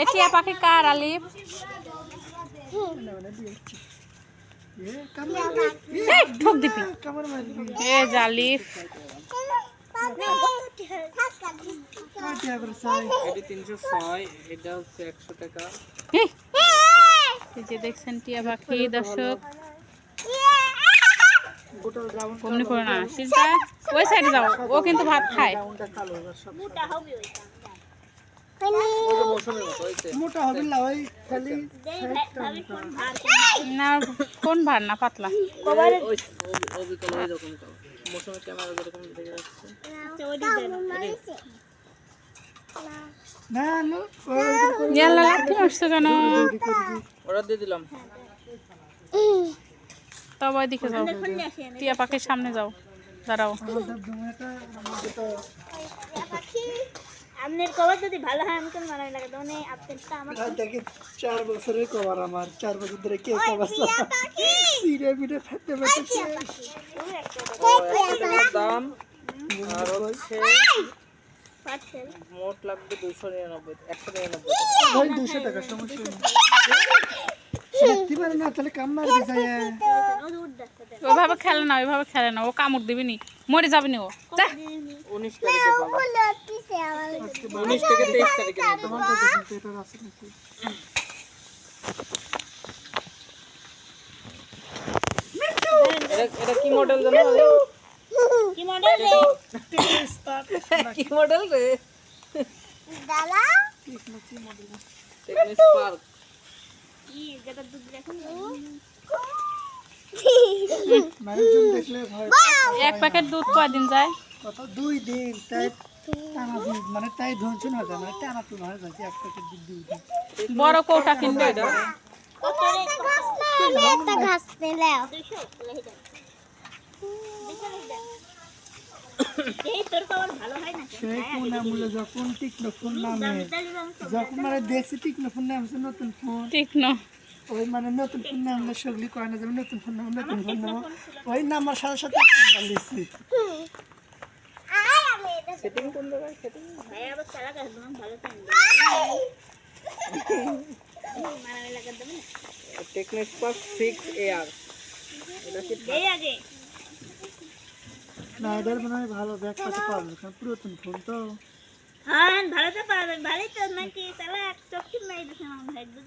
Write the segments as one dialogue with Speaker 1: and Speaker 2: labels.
Speaker 1: এ টিয়া পাখি কার আলিফ? ঠোক দিবি এ জালিফ
Speaker 2: তিনশো ছয় এটা একশো টাকা।
Speaker 1: এই, এই যে দেখছেন টিয়া পাখি দর্শক। কমনি করে না ওই সাইডে যাও ও কিন্তু ভাত খায়।
Speaker 3: মোটা হবে না ওই খালি
Speaker 1: না কোন ভার না পাতলা
Speaker 2: দিয়ে দিলাম
Speaker 1: তবে যাও টিয়া পাখির সামনে যাও দাঁড়াও
Speaker 4: আপনার কবার যদি ভালো হয় আমাকে মারাই লাগে মানে আপনারটা আমার
Speaker 3: দেখি চার বছরের কবার আমার। চার বছর ধরে কে কবার সিরে মিটে ফেটে ফেটে
Speaker 2: দাম আর হচ্ছে মোট লাগবে দুশো নিরানব্বই একশো নিরানব্বই
Speaker 3: ওই দুশো টাকা সমস্যা পারে না তাহলে কাম মারবে যায়
Speaker 1: ওইভাবে খেলে না ওইভাবে খেলে না। ও কামড় দিবি নি মরে যাবি নি ও
Speaker 2: উনিশ তারিখে উনিশ থেকে তেইশ তারিখে
Speaker 3: তোমার কাছে কিন্তু এটা আছে নাকি
Speaker 2: এটা এটা কি মডেল জানো
Speaker 4: কি মডেল রে
Speaker 2: কি মডেল রে
Speaker 4: দাদা
Speaker 2: টেকনিস পার্ক
Speaker 4: কি যেটা দুধ দেখুন
Speaker 3: মানুষজন দেখলে ভয়
Speaker 1: এক প্যাকেট দুধ কয়দিন যায়
Speaker 3: কত দুই দিন তাই টানা দুধ মানে তাই ধনছন হয়ে যায় মানে টানা তো হয়ে যায় এক প্যাকেট দুধ দুই
Speaker 1: বড় কৌটা কিনবে
Speaker 2: এটা
Speaker 4: একটা ঘাস নিলাম 200 লেহে দেন এই তোর কবার ভালো না
Speaker 3: সেই কোন আমলে যখন টিকনো ফোন নামে যখন মানে দেখছি টিকনো ফোন নামছে নতুন ফোন ওই মানে নতুন ফোন নামলে সগলি কয় না যাবে নতুন ফোন নাম নতুন ফোন নাম। ওই সাথে
Speaker 2: সেটিং কোন জায়গায়? সেটিং
Speaker 4: ভাই আবার চালা গাছ তোমার ভালো দেবে না?
Speaker 2: সিক্স এয়ার এটা কি
Speaker 4: আগে।
Speaker 3: না মনে হয় ভালো ব্যাগ পাতে পারবে কারণ পুরাতন ফোন তো।
Speaker 4: হ্যাঁ ভালো তো পারবেন ভালোই তো নাকি? তাহলে এক চক্ষু মেরে দিচ্ছে আমার ভাই দুধ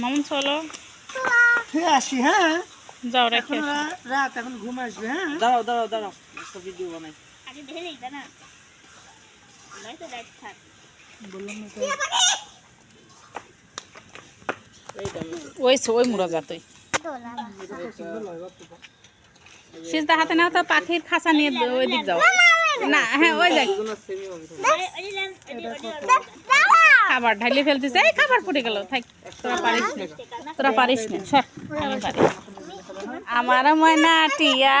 Speaker 1: মামুন চলো।
Speaker 3: ঠিক আসি হ্যাঁ?
Speaker 1: যাও রেখে
Speaker 3: রাত এখন ঘুম আসবে হ্যাঁ?
Speaker 2: দাঁড়াও দাঁড়াও দাঁড়াও একটা ভিডিও বানাই।
Speaker 4: আগে দেখে নেই তা না নয়তো লাইট থাক।
Speaker 3: বললাম না তো।
Speaker 2: এইটা
Speaker 1: ওই ওই মুড়া যা তুই সিজদা হাতে নাও তো পাখির খাঁচা নিয়ে ওই দিক যাও। না হ্যাঁ ওই
Speaker 2: হবে।
Speaker 1: খাবার ঢালি ফেলতেছে এই খাবার পড়ে গেল থাক। তোরা পারিস না তোরা পারিস না সর। আমি পারি আমার ময়না টিয়া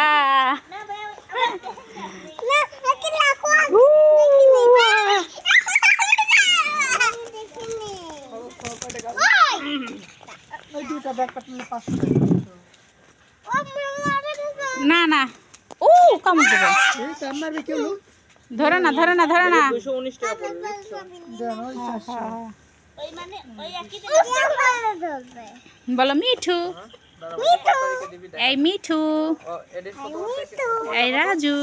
Speaker 1: না না। ও দেবে
Speaker 3: কাম
Speaker 1: ধরে না ধরে না ধরে না।
Speaker 3: ওই
Speaker 4: একই
Speaker 1: বলো মিঠু। এই মিঠু এই রাজু।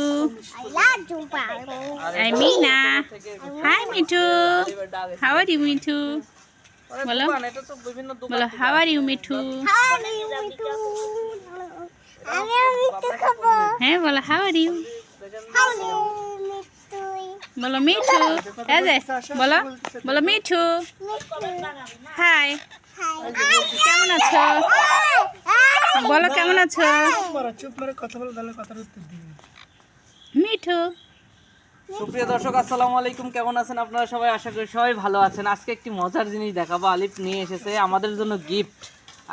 Speaker 1: এই Meena. Hi Mithu how are you Mithu বলো। বলো হাউ আর ইউ মিঠু হ্যাঁ বলো হাউ আর ইউ বলো মিঠু বলো বলো মিঠু হাই কেমন আছো? বলো কেমন আছো?
Speaker 3: চুপ মারে কথা বলে তাহলে কথার উত্তর দিবি
Speaker 1: মিঠু।
Speaker 2: সুপ্রিয় দর্শক আসসালামু আলাইকুম। কেমন আছেন আপনারা সবাই? আশা করি সবাই ভালো আছেন। আজকে একটি মজার জিনিস দেখাবো। আলিফ নিয়ে এসেছে আমাদের জন্য গিফট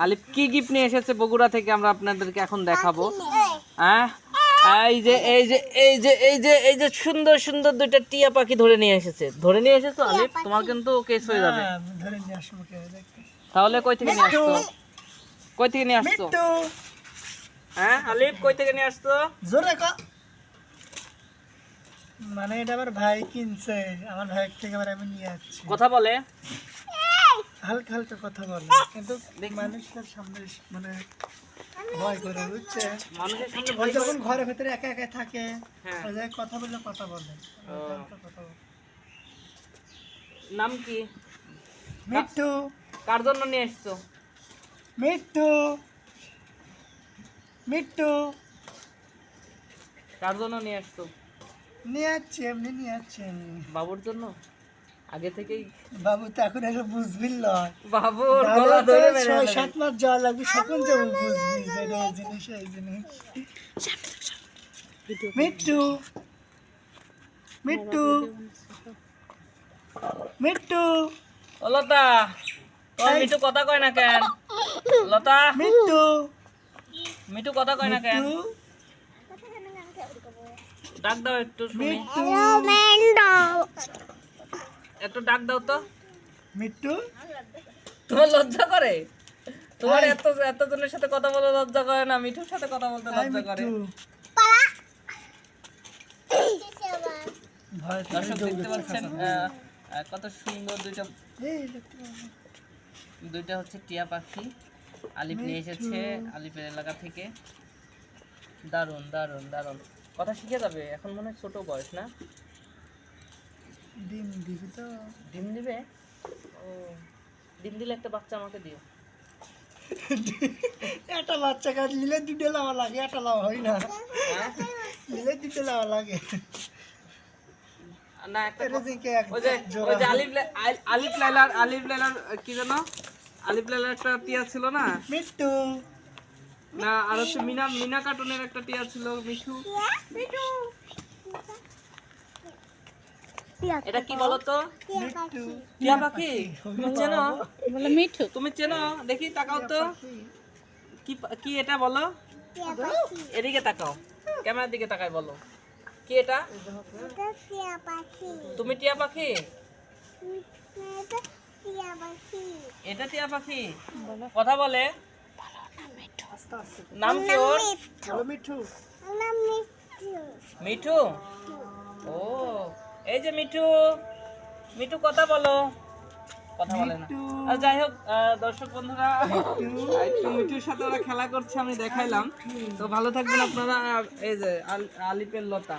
Speaker 2: আলিফ কি গিফট নিয়ে এসেছে বগুড়া থেকে আমরা আপনাদেরকে এখন দেখাবো? হ্যাঁ? এই যে এই যে এই যে এই যে এই যে সুন্দর সুন্দর দুইটা টিয়া পাখি ধরে নিয়ে এসেছে। ধরে নিয়ে এসেছ আলিফ? তোমার কিন্তু কেস হয়ে যাবে।
Speaker 3: হ্যাঁ, ধরে নিয়ে আসব কে? দেখতে
Speaker 2: তাহলে কই থেকে নিয়ে আসছো? কই থেকে নিয়ে আসছো?
Speaker 3: তো
Speaker 2: হ্যাঁ আলিফ কই থেকে নিয়ে আসছো?
Speaker 3: জোরে কা। মানে এটা আমার ভাই কিনছে আমার ভাই থেকে আবার আমি নিয়ে যাচ্ছি
Speaker 2: কথা বলে।
Speaker 3: হালকা হালকা কথা বলে কিন্তু মানুষের সামনে মানে ভয় করে বুঝছে?
Speaker 2: মানুষের সামনে ভয়
Speaker 3: যখন ঘরের ভেতরে একা একা থাকে
Speaker 2: হ্যাঁ।
Speaker 3: কথা বললে বলে। কথা বলে।
Speaker 2: নাম কি?
Speaker 3: মিট্টু
Speaker 2: কার জন্য নিয়ে এসছো?
Speaker 3: মিট্টু। মিট্টু।
Speaker 2: কার জন্য নিয়ে আসছো?
Speaker 3: নিয়ে যাচ্ছি এমনি নিয়ে এমনি
Speaker 2: বাবুর জন্য? আগে থেকেই?
Speaker 3: বাবু তো এখন এগুলো বুঝবি লয়
Speaker 2: বাবুর
Speaker 3: বাবু
Speaker 2: গলা ধরে
Speaker 3: ছয়। সাত মাস জল লাগবে সকল যেমন বুঝবি যে এটা এই জিনিস এই জিনিস। মিট্টু। মিট্টু। মিট্টু।
Speaker 2: ও লতা তোমার মিঠু কথা কয় না কেন? লতা।
Speaker 3: মিট্টু
Speaker 2: মিঠু কথা কয় না কেন? ডাক দাও একটু শুনি। একটু ডাক দাও তো।
Speaker 3: মিট্টু
Speaker 2: তোমার লজ্জা করে? তোমার এত এত জনের সাথে কথা বলতে লজ্জা করে না মিঠুর সাথে কথা বলতে লজ্জা করে। দর্শক দেখতে পাচ্ছেন কত সুন্দর দুইটা। দুইটা হচ্ছে টিয়া পাখি। আলিপ নিয়ে এসেছে আলিপের এলাকা থেকে। দারুণ দারুণ দারুণ। কথা শিখে যাবে এখন মনে হয় ছোট বয়স না?
Speaker 3: ডিম দিবি তো।
Speaker 2: ডিম দিবে? ও ডিম দিলে একটা বাচ্চা আমাকে দিও।
Speaker 3: একটা বাচ্চা কাজ নিলে দুটো লাওয়া লাগে একটা লাওয়া হয় না।
Speaker 2: হ্যাঁ?
Speaker 3: নিলে দুটো লাওয়া লাগে।
Speaker 2: না একটা
Speaker 3: এটা কে এক
Speaker 2: ওই যে ওই যে আলিফ আলিফ লাইলার আলিফ লাইলার কি জানো আলিফ লাইলার একটা টিয়া ছিল না?
Speaker 3: মিট্টু
Speaker 2: না আর হচ্ছে মিনা মিনা কার্টুনের একটা টিয়া ছিল মিঠু। এটা কি বলো তো
Speaker 3: মিট্টু
Speaker 2: টিয়া পাখি? তুমি চেনো?
Speaker 1: বলে মিঠু।
Speaker 2: তুমি চেনো? দেখি তাকাও তো। কি কি এটা বলো? এদিকে তাকাও। ক্যামেরার দিকে তাকাই বলো। কি এটা? তুমি টিয়া পাখি? এটা টিয়া পাখি। কথা বলে। নাম কি ওর?
Speaker 3: মিঠু।
Speaker 2: মিঠু? ও এই যে মিঠু। মিঠু কথা বলো। কথা বলে না। আর যাই হোক আহ, দর্শক বন্ধুরা একটু মিঠুর সাথে ওরা খেলা করছে আমি দেখাইলাম। তো ভালো থাকবেন আপনারা এই যে আল- আলিপের লতা।